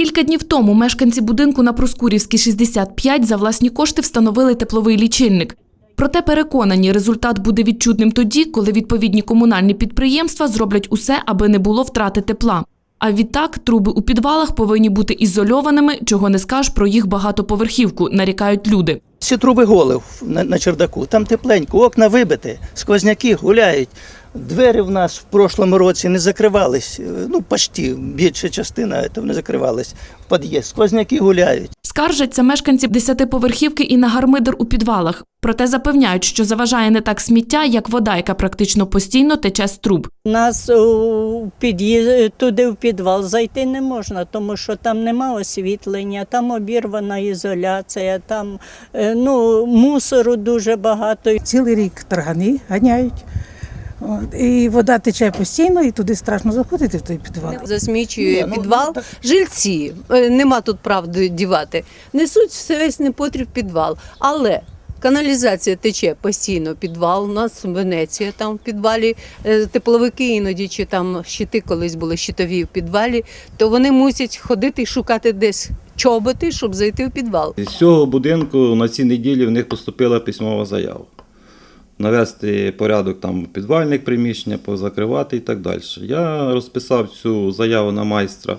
Кілька днів тому мешканці будинку на Проскурівській 65 за власні кошти встановили тепловий лічильник. Проте переконані, результат буде відчутним тоді, коли відповідні комунальні підприємства зроблять усе, аби не було втрати тепла. А відтак труби у підвалах повинні бути ізольованими, чого не скажеш про їх багатоповерхівку, нарікають люди. Всі труби голив на, на чердаку, там тепленько, окна вибиті, сквозняки гуляють. Двері в нас в прошлому році не закривались, е, ну, почти, більша частина то не закривались в під'їзд. Сквозняки гуляють. Скаржаться мешканці десятиповерхівки і на гармидер у підвалах. Проте запевняють, що заважає не так сміття, як вода, яка практично постійно тече з труб. Нас у під'їзд туди в підвал зайти не можна, тому що там нема освітлення, там обірвана ізоляція, там е, ну, мусору дуже багато. Цілий рік таргани ганяють. От, і вода тече постійно, і туди страшно заходити в той підвал. засмічує Ні, ну, підвал. ну, так- Жильці е, нема тут правди дівати. Несуть все весь непотріб в підвал. Але каналізація тече постійно в підвал. У нас Венеція там в підвалі, е, тепловики іноді чи там щити колись були щитові в підвалі, то вони мусять ходити і шукати десь чоботи, щоб зайти в підвал. З цього будинку на цій неділі в них поступила письмова заява. Навести порядок там підвальних приміщення, позакривати і так далі. Я розписав цю заяву на майстра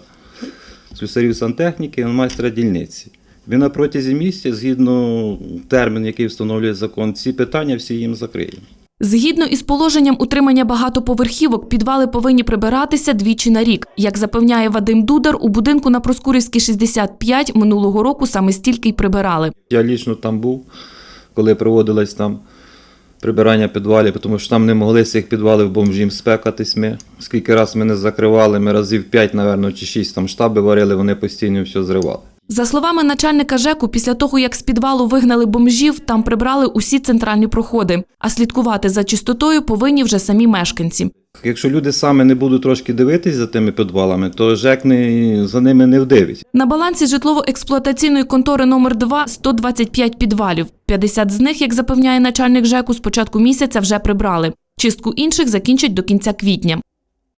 слюсарів сантехніки, на майстра дільниці. Він на протязі місяця, згідно термін, який встановлює закон, ці питання всі їм закриє. Згідно із положенням утримання багатоповерхівок, підвали повинні прибиратися двічі на рік. Як запевняє Вадим Дудар, у будинку на Проскурівській 65 минулого року саме стільки й прибирали. Я лічно там був, коли проводилось там прибирання підвалів, тому що там не могли з цих підвалів бомжів спекатись ми. Скільки раз ми не закривали, ми разів 5, напевно, чи 6 там штаби варили, вони постійно все зривали. За словами начальника ЖЕКу, після того, як з підвалу вигнали бомжів, там прибрали усі центральні проходи. А слідкувати за чистотою повинні вже самі мешканці. Якщо люди саме не будуть трошки дивитись за тими підвалами, то ЖЕК не, за ними не вдивить. На балансі житлово-експлуатаційної контори номер 2 125 підвалів. 50 з них, як запевняє начальник ЖЕКу, з початку місяця вже прибрали. Чистку інших закінчать до кінця квітня.